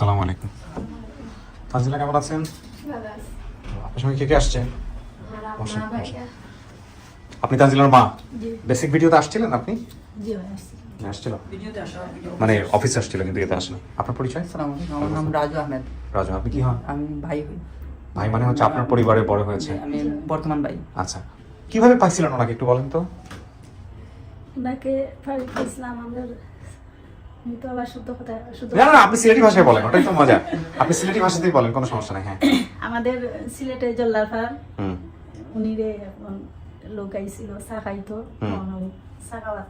আসসালামু আলাইকুম। তানজিলা কেমন আছেন? আপনার সঙ্গে কে কে আসছে। আপনি তানজিলার মা? বেসিক ভিডিওতে আসছিলেন আপনি? জি আসছিল। মানে অফিসে আসছিল কিন্তু এতে আসেন। আপনার পরিচয়? আসসালামু আলাইকুম আমার নাম রাজু আহমেদ। রাজু আপনি কি হন? আমি ভাই হই। ভাই মানে হচ্ছে আপনার পরিবারে বড় হয়েছে। আমি বর্তমান ভাই। আচ্ছা। কীভাবে পাইছিলেন ওনাকে একটু বলেন তো? ওনাকে ইসলাম আমাদের না না, না আপনি সিলেটি ভাষায় বলেন ওটাই তো মজা। আপনি সিলেটি ভাষাতেই বলেন কোনো সমস্যা নাই হ্যাঁ। আমাদের সিলেটে জল্লার উনি রে লোক আইছিল চা খাইতো তখন চা খাওয়া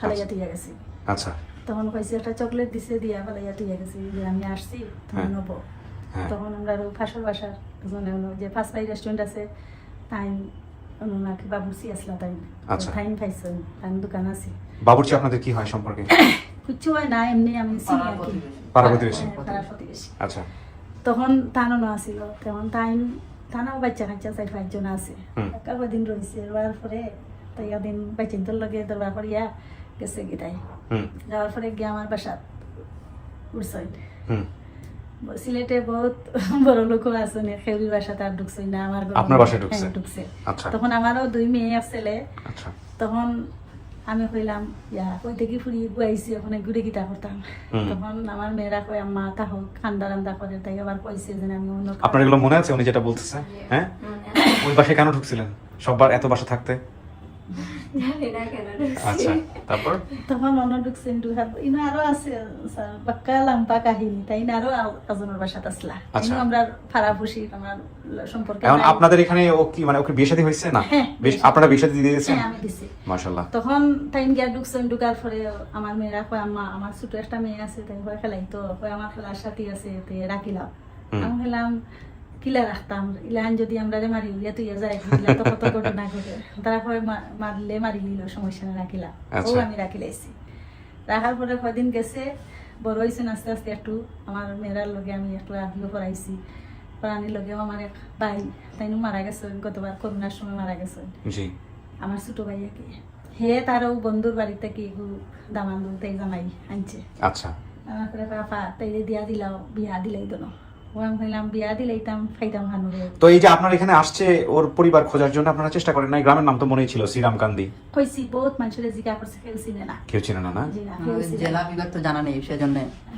ফালাইয়া তুইয়া গেছি। আচ্ছা। তখন কইছে একটা চকলেট দিছে দিয়া ফালাইয়া তুইয়া গেছি যে আমি আসছি তুমি হ্যাঁ। হ্যাঁ। তখন আমরা ফাঁসর বাসার যে ফার্স্ট ফাই রেস্টুরেন্ট আছে তাই ওনাকে বাবুর্চি আসলা তাই। আচ্ছা। টাইম পাইছেন তাই দোকান আছে। বাবুর্চি আপনাদের কি হয় সম্পর্কে? কিচ্ছু হয় না এমনি আমি চিনি আর কি? পাড়া প্রতিবেশী? পাড়া প্রতিবেশী। আচ্ছা। তখন আসিল তখন তাই তানাও বাচ্চা কাচ্চা চার পাঁচজন আছে। রয়েছে রোয়ার পরে তাই দিন বাচ্চা তোর লগে করিয়া গেছে গিতাই যাওয়ার পরে গিয়ে আমার বাসাত উঠছই সিলেটে বহুত বড় লোকও আছে না খেউরির বাসাতে আর ঢুকছই না আমার আপনার বাসায় ঢুকছে? হ্যাঁ, ঢুকছে। আচ্ছা। তখন আমারও দুই মেয়ে আসলে আচ্ছা। তখন আমি কইলাম ইয়া কই থেকে ফুরি গুয়াইছি ওখানে ঘুরে গিতা করতাম। তখন আমার মেয়েরা কয় আম্মা তা হোক খান্দা রান্দা করে। তাই আবার কইছে যে আমি অন্য আপনার এগুলো মনে আছে? উনি যেটা বলতেছে হ্যাঁ? ওই বাসায় কেন ঢুকছিলেন? সবার এত বাসা থাকতে? আচ্ছা তারপর? তখন অন্য ঢুকছেন ঢুকার ইনো আরও আছে স্যার লাম্পা কাহিনী তাই না আরও আজনের বাসাত আসলা আচ্ছা। আমরা ফারা ফুসি আমার সম্পর্কে এখন আপনাদের এখানে ও কি মানে ওকে বিয়ে শাদী হয়েছে না? হ্যাঁ, বেশ আপনারা বিয়ে শাদী দিয়ে দিয়েছেন? হ্যাঁ আমি দিছি। মাশাআল্লাহ। তখন টাইম গিয়া ঢুকছেন ঢুকার পরে আমার মেয়েরা কয় আম্মা আমার ছোট একটা মেয়ে আছে তাই কয় খেলাই তো কয় আমার খেলার সাথী আছে তে রাখিলাম। আমি খেলাম কিলা রাখতাম? ইলান যদি আমরা রে মারি উড়িয়া তুই যায় তো কত ঘটনা ঘটে। তারা কয় মা- মারলে মারি নিল সমস্যা না রাখিলাম ও আচ্ছা। আমি রাখি লাইছি। রাখার পরে কয়দিন গেছে বড় হয়েছেন আস্তে আস্তে একটু। আমার মেয়েরার লগে আমি একটু আগ্রহ করাইছি প্রাণীর লগেও আমার এক ভাই তাইনু মারা গেছেন গতবার করোনার সময় মারা গেছেন। জি। আমার ছোট ভাইয়াকে হে তারও বন্ধুর বাড়িতে কি দামান তাই জামাই আনছে। আচ্ছা। আমার করে পাপা তাই দিয়া দিলাও বিয়া দিলাই দোনো। তো এই যে আপনার এখানে আসছে ওর পরিবার খোঁজার জন্য আপনারা চেষ্টা করেন না এই গ্রামের নাম তো মনেই ছিল শ্রীরাম কান্দি। কইছি বহুত মানুষের জিজ্ঞা করছে কেউ চিনে না। কেউ চিনে না না? জেলা বিভাগ তো জানা নেই সেজন্য।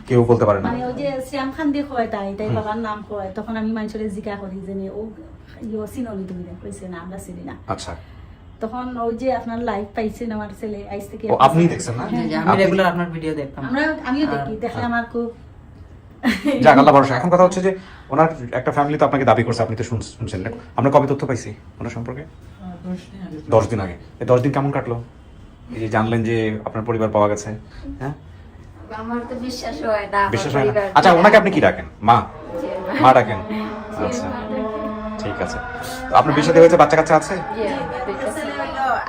কেউ বলতে পারে না। মানে ওই যে খান দিয়ে কয় তাই তাই বাবার নাম কয় তখন আমি মানুষের করি যে নে, ও চিনলি তুমি? কইছে না আমরা চিনি না। আচ্ছা। তখন ওই যে আপনার লাইভ পাইছেন আমার ছেলে আইস থেকে আপনি দেখছেন না? আমি রেগুলার আপনার ভিডিও দেখতাম। আমরা আমিও দেখি দেখলে আমার খুব যাক আল্লাহ ভরসা। এখন কথা হচ্ছে যে ওনার একটা ফ্যামিলি তো আপনাকে দাবি করছে আপনি তো শুন- শুনছেন? আমরা কবে তথ্য পাইছি ওনার সম্পর্কে? দশ দিন আগে। এই দশ দিন কেমন কাটলো? এই যে জানলেন যে আপনার পরিবার পাওয়া গেছে হ্যাঁ? আমার তো বিশ্বাস হয় না বিশ্বাস হয় না। আচ্ছা ওনাকে আপনি কি ডাকেন? মা? মা ডাকেন? আচ্ছা। ঠিক আছে। তো আপনার বিয়ে শাদী হয়েছে বাচ্চা কাচ্চা আছে।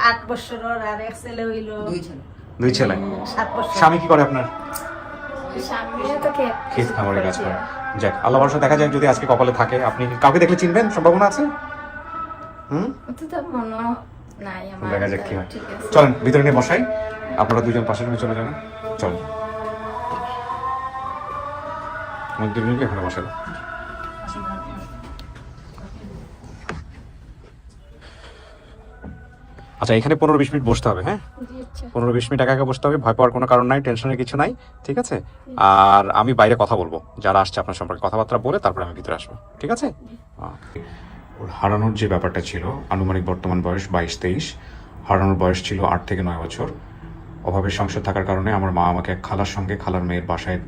আট বছরের আর এক ছেলে হইল দুই ছেলে। স্বামী কি করে আপনার? ক্ষেত খামারে কাজ করে। যাক আল্লাহ ভরসা দেখা যায় যদি আজকে কপালে থাকে। আপনি কাউকে দেখলে চিনবেন? সম্ভাবনা আছে? হুম? আমার দেখা যাক কি হয়। চলেন, ভিতরে নিয়ে বসাই। আপনারা দুজন পাশে রুমে চলে যাবেন চলেন। আমাদের দুজনকে এখানে বসাবো আচ্ছা এখানে পনেরো বিশ মিনিট বসতে হবে হ্যাঁ? আচ্ছা। পনেরো বিশ মিনিট একা একা বসতে হবে ভয় পাওয়ার কোনো কারণ নাই টেনশনের কিছু নাই ঠিক আছে? আর আমি বাইরে কথা বলব যারা আসছে আপনার সম্পর্কে কথাবার্তা বলে তারপরে আমি ভিতরে আসব ঠিক আছে? ওর হারানোর যে ব্যাপারটা ছিল আনুমানিক বর্তমান বয়স বাইশ তেইশ হারানোর বয়স ছিল আট থেকে নয় বছর। অভাবের সংসার থাকার কারণে আমার মা আমাকে এক খালার সঙ্গে খালার মেয়ের বাসায়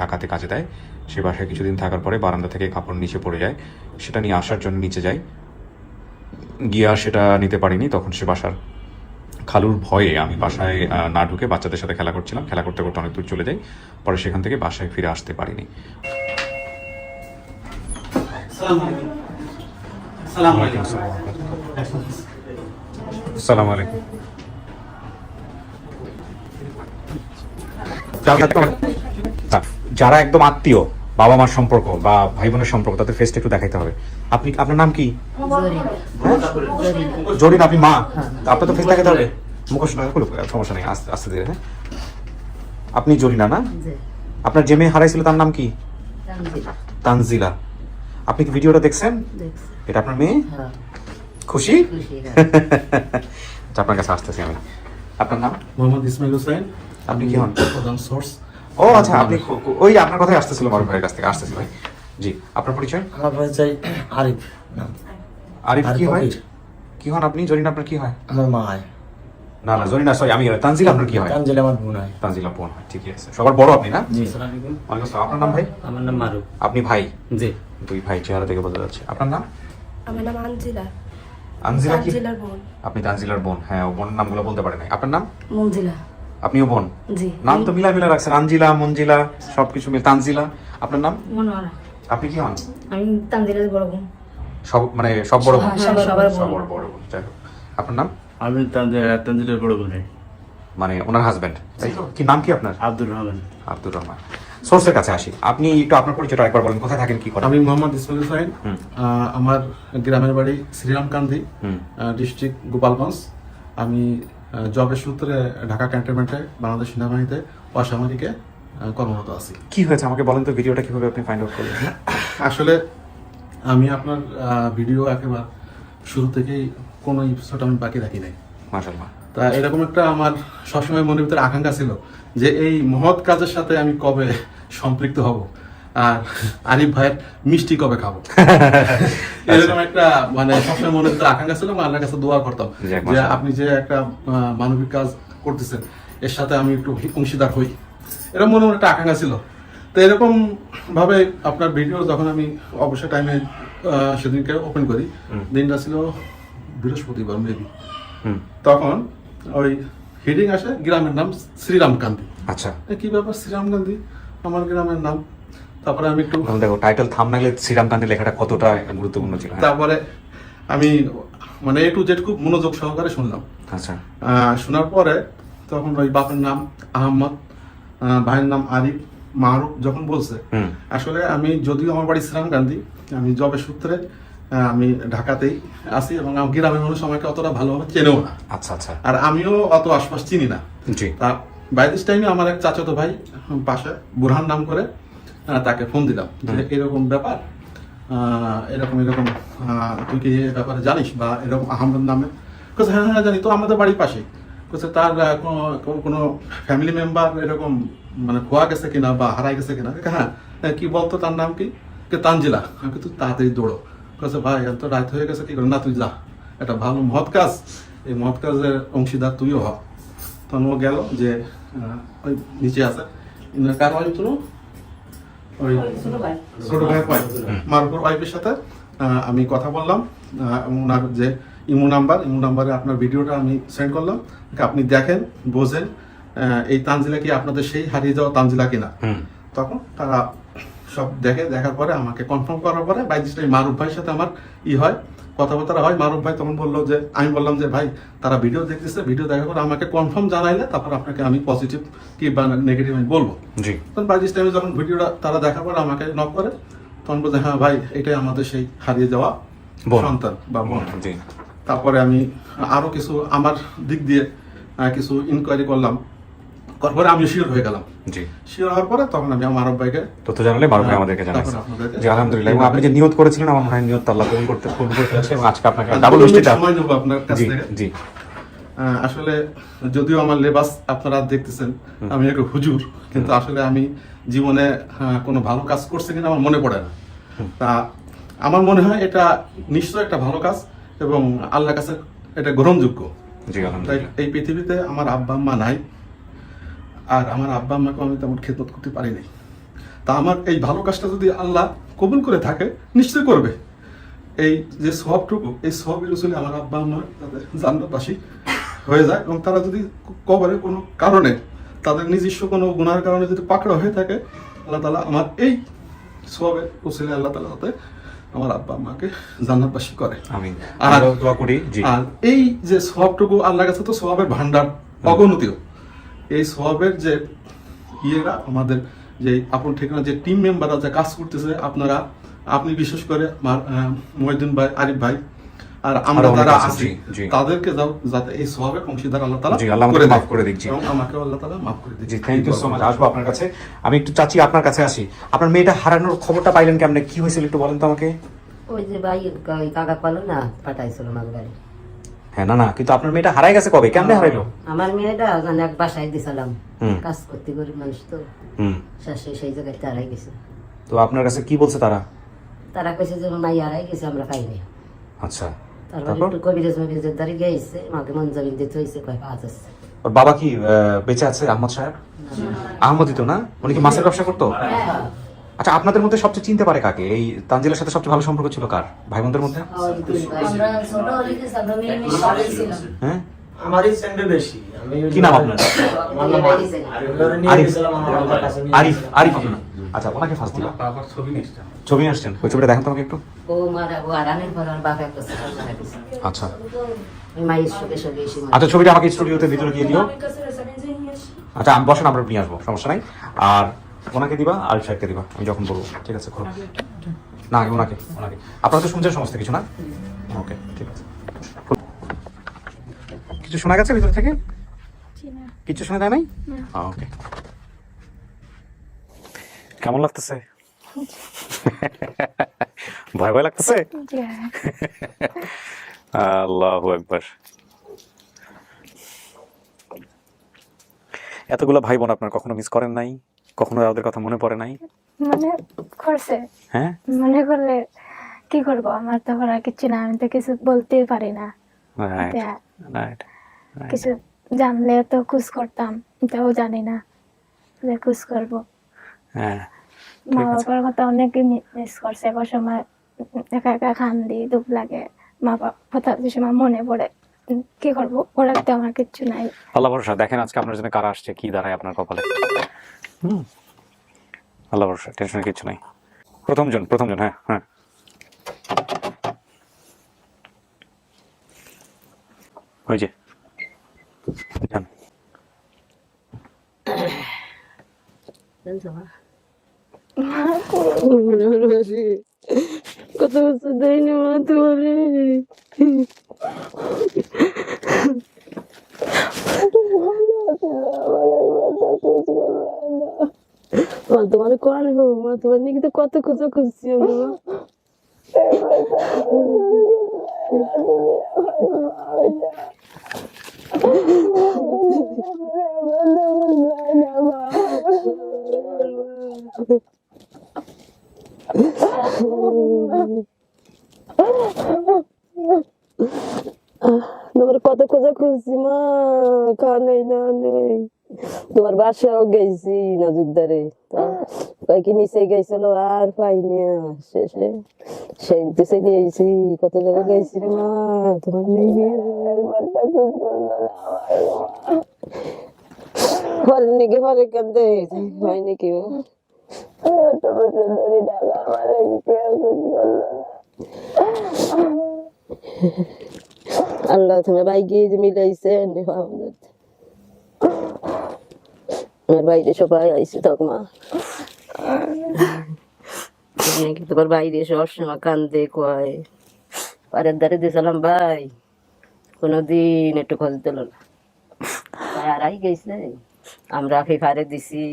ঢাকাতে কাজে দেয়। সে বাসায় কিছুদিন থাকার পরে বারান্দা থেকে কাপড় নিচে পড়ে যায়। সেটা নিয়ে আসার জন্য নিচে যাই। গিয়ে আর সেটা নিতে পারিনি তখন সে বাসার খালুর ভয়ে আমি বাসায় না ঢুকে বাচ্চাদের সাথে খেলা করছিলাম। খেলা করতে করতে অনেক দূর চলে যাই পরে সেখান থেকে বাসায় ফিরে আসতে পারিনি। সালাম আলাইকুম যারা একদম আত্মীয় বাবা মার সম্পর্ক বা ভাই বোনের সম্পর্ক তাদের ফেসটা একটু দেখাইতে হবে। আপনি আপনার নাম কি? জরিন আপনি মা? আপনার তো ফেস দেখাতে হবে। মুখোশ না খুলুক, সমস্যা নেই আস্তে আস্তে ধীরে হ্যাঁ? আপনি জরিনা না আপনার যে মেয়ে হারাইছিল তার নাম কি? তানজিলা। আপনি কি ভিডিওটা দেখছেন? এটা আপনার মেয়ে? হ্যাঁ। খুশি? আচ্ছা, আপনার কাছে আসতেছি আমি। আপনার নাম? মোহাম্মদ ইসমাইল হোসেন। আপনি কি হন? প্রধান সোর্স ও আচ্ছা আপনি ওই আপনার কথাই আসতেছিল মারুফ ভাইয়ের কাছ থেকে আসতেছি ভাই। জি আপনার পরিচয়? আমার পরিচয় আরিফ নাম। আরিফ কি হয়? কি হন আপনি? জরিনা আপনার কি হয়? আমার মা হয়। না না জরিনা সরি আমি তানজিলা আপনার কি হয়? তানজিল আমার বোন হয়। তানজিলা বোন হয় ঠিকই আছে। সবার বড় আপনি না? জি আসসালাম। আপনার নাম ভাই? আমার নাম মারুফ। আপনি ভাই? জি। দুই ভাই চেহারা থেকে বোঝা যাচ্ছে। আপনার নাম? আমার নাম আঞ্জিলা আনজিলা কি? আপনি তানজিলার বোন। হ্যাঁ ও বোনের নামগুলো বলতে পারে নাই। আপনার নাম? মঞ্জিলা আপনিও বোন? নাম তো মিলা মিলা রাখছেন। আঞ্জিলা মঞ্জিলা সবকিছু মিল তানজিলা আপনার নাম? আপনি কি হন? আমি তানজিলার বড় বোন। সব মানে সব বড় বোন? হ্যাঁ, বোন। সবার বড় বোন যাই হোক। আপনার নাম? আমি তানজিলের বড় বোন। মানে ওনার হাজবেন্ড তাই তো? কি নাম কি আপনার? আব্দুর রহমান। আব্দুর রহমান। সোর্সের কাছে আসি। আপনি একটু আপনার পরিচয়টা একবার বলেন। কোথায় থাকেন কি করেন? আমি মোহাম্মদ ইসমাইল হোসেন। আমার গ্রামের বাড়ি শ্রীরামকান্দি হুম। ডিস্ট্রিক্ট গোপালগঞ্জ। আমি জবের সূত্রে ঢাকা ক্যান্টনমেন্টে বাংলাদেশ সেনাবাহিনীতে অসামরিকে কর্মরত আছি। কি হয়েছে? আমাকে বলেন তো ভিডিওটা কীভাবে আপনি ফাইন্ড আউট করলেন? আসলে আমি আপনার ভিডিও একেবারে শুরু থেকেই কোনো এপিসোড আমি বাকি রাখি নাই। মাশাআল্লাহ। তা এরকম একটা আমার সবসময় মনের ভিতরে আকাঙ্ক্ষা ছিল যে এই মহৎ কাজের সাথে আমি কবে সম্পৃক্ত হব। আর আরিফ ভাইয়ের মিষ্টি কবে খাব? এরকম একটা মানে সবসময় ভিতরে আকাঙ্ক্ষা ছিল আল্লাহর কাছে দোয়া করতাম যে আপনি যে একটা মানবিক কাজ করতেছেন এর সাথে আমি একটু অংশীদার হই। এরকম মনে মনে একটা আকাঙ্ক্ষা ছিল। তো এরকম ভাবে আপনার ভিডিও যখন আমি অবসর টাইমে সেদিনকে ওপেন করি দিনটা ছিল বৃহস্পতিবার মেবি তখন ওই হেডিং আসে গ্রামের নাম শ্রীরামকান্দি। আচ্ছা। কি ব্যাপার শ্রীরামকান্দি? আমার গ্রামের নাম তারপরে আমি একটু দেখো টাইটেল থামনাইলে শ্রীরামকান্তি লেখাটা কতটা গুরুত্বপূর্ণ ছিল হ্যাঁ। তারপরে আমি মানে এ টু জেড খুব মনোযোগ সহকারে শুনলাম। আচ্ছা। শোনার পরে তখন ওই বাপের নাম আহমদ ভাইয়ের নাম আরিফ মারুফ যখন বলছে আসলে আমি যদিও আমার বাড়ি শ্রীরামকান্দি আমি জবের সূত্রে আমি ঢাকাতেই আছি এবং গ্রামের মানুষ আমাকে অতটা ভালোভাবে চেনেও না। আচ্ছা আচ্ছা। আর আমিও অত আশপাশ চিনি না। জি। তা বাই দিস টাইমে আমার এক চাচাতো ভাই পাশে বুরহান নাম করে তাকে ফোন দিলাম। যে এরকম ব্যাপার এরকম এরকম তুই কি এ ব্যাপারে জানিস বা এরকম আহমদ নামে? কোথায় হ্যাঁ হ্যাঁ জানি তো আমাদের বাড়ির পাশে। কোথায় তার কোনো- ফ্যামিলি মেম্বার এরকম মানে খোয়া গেছে কিনা বা হারাই গেছে কিনা? হ্যাঁ হ্যাঁ, কি বলতো তার নাম কি? তানজিলা। তুই তাড়াতাড়ি দৌড়ো। কাছে ভাই এত রাত হয়ে গেছে কি করে? না তুই যা এটা ভালো মহৎ কাজ এই মহৎ কাজের অংশীদার তুইও হ। তখন ও গেল যে ওই নিচে আছে। ইনার কার ওয়াইফ ছিল ওই ছোট ভাইয়ের ওয়াইফ মারুফের ওয়াইফের সাথে আমি কথা বললাম ওনার যে ইমো নাম্বার ইমো নাম্বারে আপনার ভিডিওটা আমি সেন্ড করলাম। আপনি দেখেন বোঝেন আহ, এই তানজিলা কি আপনাদের সেই হারিয়ে যাওয়া তানজিলা কিনা? তখন তারা সব দেখে দেখার পরে আমাকে কনফার্ম করার পরে বাইশ মারুফ ভাইয়ের সাথে আমার ই হয়। কথাবার্তা হয় মারুফ ভাই তখন বলল যে আমি বললাম যে ভাই তারা ভিডিও দেখতেছে ভিডিও দেখার পরে আমাকে কনফার্ম জানাইলে তারপর আপনাকে আমি পজিটিভ কি বা নেগেটিভ আমি বলব। জি। তখন টাইমে যখন ভিডিওটা তারা দেখার পরে আমাকে নক করে তখন বলছে হ্যাঁ ভাই এটাই আমাদের সেই হারিয়ে যাওয়া। সন্তান বা বোন। তারপরে আমি আরও কিছু আমার দিক দিয়ে কিছু ইনকোয়ারি করলাম। করার পরে আমি শিওর হয়ে গেলাম। জি। শিওর হওয়ার পরে তখন আমি আমার ভাইকে তথ্য জানালে মারুফ ভাই হ্যাঁ, আমাদেরকে জানাইছে জি আলহামদুলিল্লাহ। এবং আপনি যে নিয়ত করেছিলেন আমার মনে হয় নিয়ত আল্লাহ কবুল করতে করতে এবং আজকে আপনাকে ডাবল মিষ্টিটা সময় নেব আপনার কাছ থেকে। জি। আসলে যদিও আমার লেবাস আপনারা দেখতেছেন আমি একটু হুজুর কিন্তু আসলে আমি জীবনে কোনো ভালো কাজ করছি কিনা আমার মনে পড়ে না। তা আমার মনে হয় এটা নিশ্চয় একটা ভালো কাজ এবং আল্লাহর কাছে এটা গ্রহণযোগ্য। এই পৃথিবীতে আমার আব্বা আম্মা নাই। আর আমার আব্বা আম্মাকে আমি তেমন খেদমত করতে পারিনি। তা আমার এই ভালো কাজটা যদি আল্লাহ কবুল করে থাকে নিশ্চয় করবে। এই যে সবটুকু এই সবের রসুলে আমার আব্বা আম্মা তাদের জান্নাতবাসী হয়ে যায় এবং তারা যদি কবরে কোনো কারণে তাদের নিজস্ব কোনো গুণার কারণে যদি পাকড়া হয়ে থাকে আল্লাহ তালা আমার এই সবের রসুলে আল্লাহ তালা তাতে আমার আব্বা আম্মাকে জান্নাতবাসী করে। আমি আর- দোয়া করি আর এই যে সবটুকু আল্লাহর কাছে তো সবের ভান্ডার অগণতীয় এই সবের যে ইয়েরা আমাদের যে আপন ঠিকানা যে টিম মেম্বাররা যে কাজ করতেছে আপনারা আপনি বিশেষ করে মহিউদ্দিন ভাই আরিফ ভাই আর আমরা যারা আছি। তাদেরকে যাও- যাতে এই অংশীদার আল্লাহ তাআলা জি, আল্লাহ আমাকে করে মাফ করে। এবং আমাকে আল্লাহ তাআলা মাফ করে জি থ্যাংক ইউ সো মাচ আসব আপনার কাছে। আমি একটু চাচি আপনার কাছে আসি। আপনার মেয়েটা হারানোর খবরটা পাইলেন কেমনে? কি হয়েছিল একটু বলেন তো আমাকে। ওই যে ভাই ওই কাকা পালো না পাঠাইছিল হ্যাঁ না না কিন্তু আপনার মেয়েটা হারাই গেছে কবে? কেমনে হারাইলো? আমার মেয়েটা ওখানে এক বাসায় দিছিলাম। কাজ করতে গরিব মানুষ তো। সেই জায়গায় হারাই গেছে। তো আপনার কাছে কি বলছে তারা? তারা কইছে যে মাই হারাই গেছে আমরা পাইনি আচ্ছা তারপর তারপর? একটু কবিরাজ মবিরাজের দ্বারে গিয়েছে মাকে মন জমিন দিতে হয়েছে কয় পাঁচ আছে। ওর বাবা কি বেঁচে আছে আহমদ সাহেব? আহমদই তো না? উনি কি মাছের ব্যবসা করতো? আচ্ছা আপনাদের মধ্যে সবচেয়ে চিনতে পারে কাকে? এই তানজিলের সাথে সবচেয়ে ভালো সম্পর্ক ছিল কার? ভাই বোনদের মধ্যে হ্যাঁ? আমারই সেন্ডে বেশি। কি নাম আপনার? আরিফ। আপনার? আচ্ছা ওনাকে ফার্স্ট দিবা ছবি আসছেন। ওই ছবিটা দেখেন তো আমাকে একটু। আচ্ছা। আচ্ছা ছবিটা আমাকে স্টুডিওতে ভিতরে দিয়ে দিও। আচ্ছা আমি বসেন আমরা নিয়ে আসব সমস্যা নাই। আর ওনাকে দিবা আর সাহেবকে দিবা আমি যখন বলব ঠিক আছে খোলো না আগে ওনাকে ওনাকে। আপনারা তো শুনছেন সমস্ত কিছু না? ওকে ঠিক আছে। কিছু শোনা গেছে ভিতর থেকে? কিছু শোনা যায় নাই? ওকে। কেমন লাগতেছে? ভয় ভয় লাগতেছে? আল্লাহ একবার এতগুলো ভাই বোন আপনার কখনো মিস করেন নাই? কখনো ওদের কথা মনে পড়ে নাই? মনে করছে। হ্যাঁ? মনে করলে কি করব? আমার তো করার কিছু না আমি তো কিছু বলতে পারি না। রাইট রাইট কিছু জানলে তো খুশ করতাম তাও জানি না যে খুশ করব। হ্যাঁ মা বাবার কথা অনেকে মিস করছে এক সময় একা একা কান্দি দুঃখ লাগে। মা বাবার কথা যে সময় মনে পড়ে কি করব? করার তো আমার কিচ্ছু নাই। আল্লাহ ভরসা দেখেন আজকে আপনার জন্য কারা আসছে কি দাঁড়ায় আপনার কপালে। হুম। আল্লাহ ভরসা টেনশনের কিছু নাই। প্রথম জন প্রথম জন হ্যাঁ হ্যাঁ। ওই যে। যান। কত বছর দেয়নি মা তোমারে? কোয়ার গো মা তোমার নাকি তো কত কিছু খুঁজছি আমি মা তোমার কত খোঁজা খুঁজছি মা খাওয়া নেই না নেই তোমার বাসাও গেছি গেছিল আর পাইনি শেষে। সেই কত জায়গায় গেছি রে মা, তোমার নিয়ে পরে নাকি পরে কান্দে হয় নাকি না। আল্লাহ যে মিলাইছেন আমাদের আমার বাইরে সবাই আইসে তকমা তোমার বাইরে সবসময় কান্দে কয় পারের দ্বারে দিয়েছিলাম ভাই কোনোদিন একটু খোঁজ দিল না। ভাই আড়াই গেছে। আমরা ফিফারে দিছি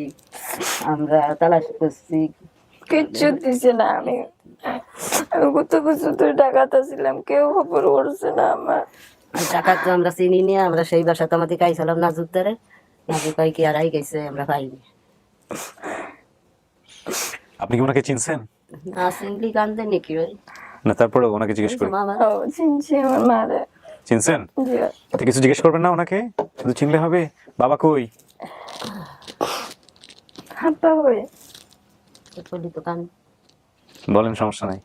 আমরা তালাশ করছি। কিচ্ছু দিছে না আমি। আমি কত বছর ধরে ঢাকাতে ছিলাম কেউ খবর করছে না আমার। টাকা তো আমরা চিনি নি আমরা সেই বাসাতে আমাদের খাইছিলাম নাজুক দ্বারে কয় কি আড়াই গেছে আমরা পাইনি। আপনি কি ওনাকে চিনছেন? নাকি ওই। না তারপরে ওনাকে জিজ্ঞেস করি। মামা। ও চিনছি আমার মারে। চিনছেন? কিছু জিজ্ঞেস করবেন না ওনাকে? শুধু চিনলে হবে? বাবা কই? হাঁপা বলি তো কান বলেন সমস্যা নাই।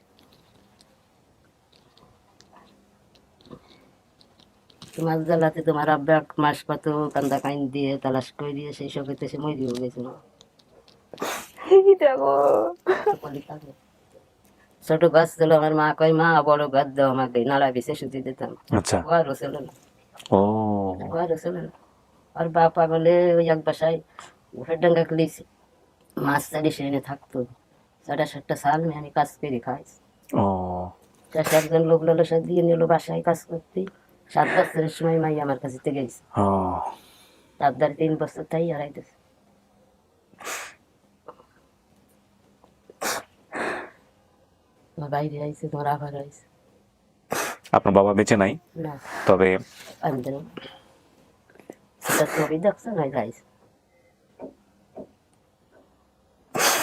তোমার জ্বালাতে তোমার আব্বা মাস পাতো কান্দা কাইন দিয়ে তালাশ করে দিয়ে সেই সব সে মই দিয়ে গেছিল। ছোট গাছ ছিল আমার মা কয় মা বড় গাছ দাও আমাকে নালা বেছে সুতি দিতাম। আচ্ছা। ঘরও ছিল না। ও। ঘরও ছিল না। আর বাপা বলে ওই এক বাসায় ঘরের ডাঙ্গা খুলিছি মাছ চারি সে এনে থাকতো। সাড়ে সাতটা সাল আমি কাজ করে খাইছি। ও। একজন লোক লালসা দিয়ে নিল বাসায় কাজ করতে। সাত বছরের সময় মাই আমার কাছে থেকে গেছে। তার তিন বছর তাই হারাইতেছে। তোমার বাইরে আইছে তোমার আবার আইছে। আপনার বাবা বেঁচে নাই? তবে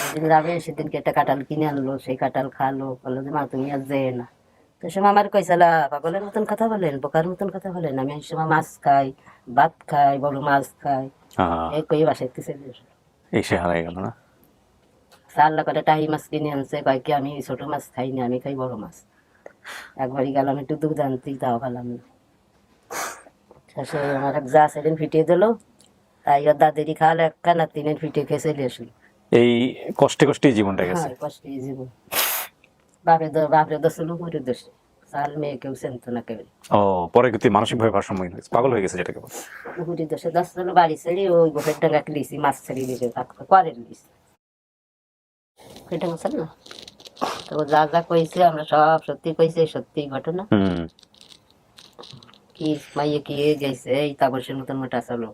সেদিন যাবে সেদিনকে একটা কাঁঠাল কিনে আনলো সেই কাঁঠাল খালো বলল যে মা তুমি আর যেয়ে না। তো সে আমার কইসালা পাগলের মতন কথা বলেন বোকার মতন কথা বলেন। আমি সময় মাছ খাই ভাত খাই বড় মাছ খাই। এই কই বাসায় চলে এসে হারাই গেল না? সাল্লা করে টাহি মাছ কিনে আনছে কয় কি আমি ছোট মাছ খাই না আমি খাই বড় মাছ। একবারই গেলাম একটু দুধ আনতে তাও পেলাম না। শেষে আমার এক যা সেদিন ফিটিয়ে দিল। তাই ওর দাদেরই খাওয়ালে এক কানা তিনের ফিটিয়ে খেয়ে চলে আসলো। এই কষ্টে কষ্টেই জীবনটা গেছে। হ্যাঁ কষ্ট জীবন। বাপরে বাপরে দোষ। মেয়ে কেউ চিনত না কেউ ও পরে কিন্তু মানসিক ভাবে ভারসাম্য পাগল হয়ে গেছে যেটাকে বলে। দোষে দশ হলো বাড়ি ছেড়ে ওই গোফের ডাঙ্গা লিছি মাছ ছেড়ে দিয়েছে করে লিছি সেটা মশাল না? তো যা যা কইছে আমরা সব সত্যি কইছে সত্যি ঘটনা। হুম। কি মাইয়ে কি গেছে এই তাপসের মতন মোটা চলো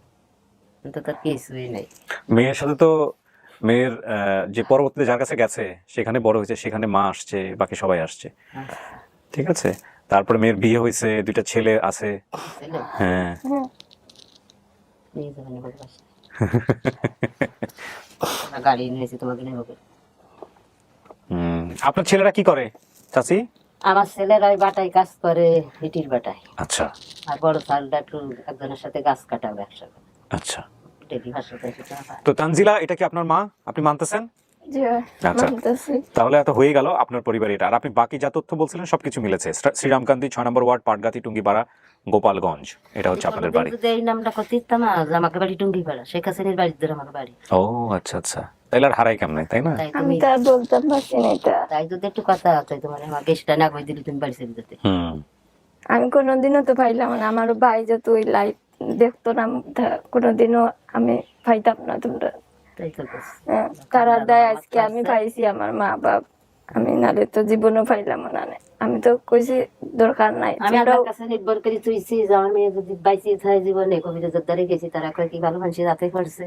কিন্তু তার কিছুই নেই। মেয়ের সাথে তো মেয়ের আহ, যে পরবর্তীতে যার কাছে গেছে সেখানে বড় হয়েছে সেখানে মা আসছে বাকি সবাই আসছে। ঠিক আছে? তারপরে মেয়ের বিয়ে হয়েছে দুইটা ছেলে আছে। হ্যাঁ। করে। হুম। আপনার ছেলেরা কি করে চাচি? আমার ছেলেরা ওই বাটায় কাজ করে হিটির বাটায়। আচ্ছা। আর বড় সালটা একটু একজনের সাথে গাছ কাটা ব্যবসা করে। আচ্ছা। তো তানজিলা এটা কি আপনার মা? আপনি মানতেছেন? জি আচ্ছা। তাহলে এত হয়ে গেল আপনার পরিবার এটা। আর আপনি বাকি যা তথ্য বলছিলেন সবকিছু মিলেছে। শ্রীরামকান্তি ছয় নম্বর ওয়ার্ড পাটগাতি টুঙ্গিপাড়া গোপালগঞ্জ। এটা হচ্ছে আপনাদের বাড়ি। এই নামটা না যে আমাকে বাড়ি টুঙ্গি পাড়া শেখ হাসিনের বাড়ির ধরে আমার বাড়ি। ও আচ্ছা আচ্ছা। তাইলে আর হারাই কেমনে তাই না? আমি তো বলতাম পারছি না এটা। তাই যদি একটু কথা তাই তোমার আমাকে সেটা না কই দিলি তুমি বাড়ি ছেড়ে যেতে হুম। আমি কোনোদিনও তো পাইলাম না আমার ভাই যত ওই লাইফ দেখতো না কোনোদিনও আমি পাইতাম না তোমরা। হ্যাঁ, তারা দেয় আজকে আমি পাইছি আমার মা বাপ। আমি নালে তো জীবনও পাইলাম না আমি তো কইছি দরকার নাই। আমি আল্লাহর কাছে নির্ভর করে তুইছি যে আমার মেয়ে যদি বাইসি থাকে জীবনে কবিতা যোদ্ধারে গেছি তারা কয় কি ভালো মানুষের রাতে পড়ছে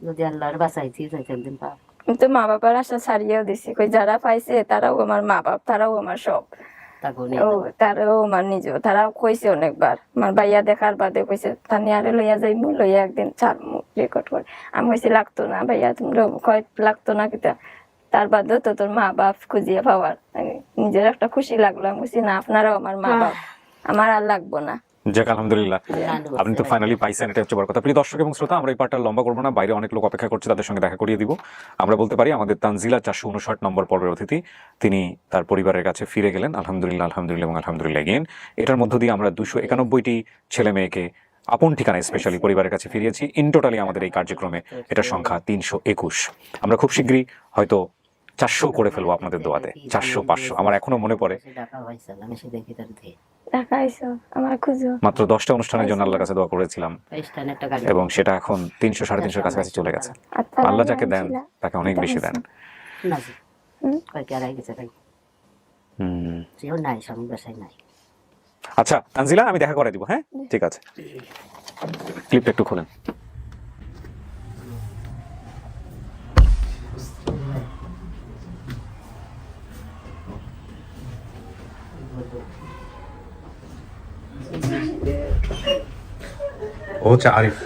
যদি আল্লাহর বাঁচাইছি যাইতে একদিন পাব আমি তো মা বাবার আশা ছাড়িয়েও দিছি কই যারা পাইছে তারাও আমার মা বাপ তারাও আমার সব। তারাও আমার নিজ তারাও কইছে অনেকবার। আমার ভাইয়া দেখার বাদে কইছে তানিয়ারে লইয়া যাই মু লইয়া একদিন ছাড়মু রেকর্ড করে। আমি কইছি লাগতো না ভাইয়া তোমরা কয় লাগতো না কিতা? তার বাদেও তো তোর মা বাপ খুঁজিয়ে পাওয়ার। নিজের একটা খুশি লাগল আমি কইছি না আপনারাও আমার মা বাপ আমার আর লাগবো না। যাক আলহামদুলিল্লাহ। আপনি তো ফাইনালি পাইছেন এটা হচ্ছে বড় কথা। প্রিয় দর্শক এবং শ্রোতা আমরা এই পার্টটা লম্বা করব না। বাইরে অনেক লোক অপেক্ষা করছে তাদের সঙ্গে দেখা করিয়ে দিব। আমরা বলতে পারি আমাদের তানজিলা চারশো উনষাট নম্বর পর্বের অতিথি তিনি তার পরিবারের কাছে ফিরে গেলেন। আলহামদুলিল্লাহ আলহামদুলিল্লাহ এবং আলহামদুলিল্লাহ গেন এটার মধ্য দিয়ে আমরা দুশো একানব্বইটি ছেলে মেয়েকে আপন ঠিকানায় স্পেশালি পরিবারের কাছে ফিরিয়েছি। ইন টোটালি আমাদের এই কার্যক্রমে এটার সংখ্যা তিনশো একুশ। আমরা খুব শীঘ্রই হয়তো চারশো করে ফেলব আপনাদের দোয়াতে। চারশো পাঁচশো। আমার এখনও মনে পড়ে। মাত্র দশটা অনুষ্ঠানের জন্য আল্লাহর কাছে দোয়া করেছিলাম। স্থানে একটা গাড়ি এবং সেটা এখন তিনশো সাড়ে তিনশোর কাছাকাছি চলে গেছে। আর আল্লাহ যাকে দেন তাকে অনেক বেশি দেন। আচ্ছা তানজিলা আমি দেখা করে দিব হ্যাঁ? ঠিক আছে। ক্লিপটা একটু খোলেন। ও হচ্ছে আরিফ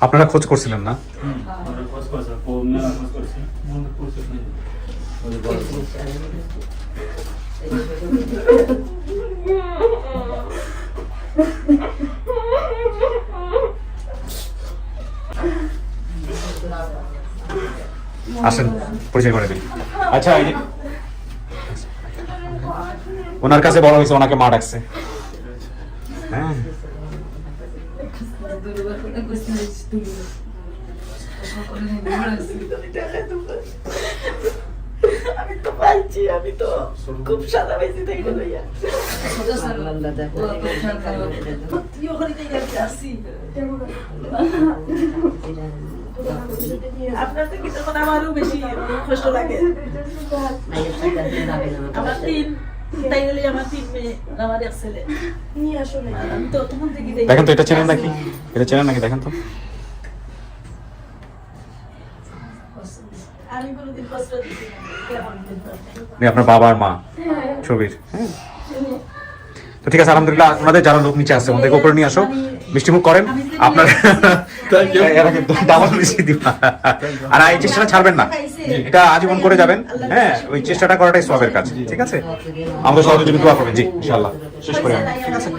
আপনারা খোঁজ করছিলেন না? আসেন পরিচয় করে দিন। আচ্ছা ওনার কাছে বড় হয়েছে ওনাকে মা ডাকছে হ্যাঁ আমি তো পাইছি আমি তো খুব সাদা লইয়া আপনার থেকে তখন আমারও বেশি কষ্ট লাগে। আমার তিন দেখেন তো এটা চেনেন নাকি? এটা চেনেন নাকি? দেখেন তো। আপনার বাবা আর মা ছবির। তো ঠিক আছে আলহামদুলিল্লাহ ওনাদের যারা লোক নিচে আছে ওদেরকে উপরে নিয়ে আসো। মিষ্টি মুখ করেন। আপনার আর এই চেষ্টাটা ছাড়বেন না। এটা আজীবন করে যাবেন। হ্যাঁ ওই চেষ্টাটা করাটাই সবের কাজ। ঠিক আছে? আমাদের সহযোগিতা করবেন। জি ইনশাআল্লাহ। শেষ করে ঠিক আছে?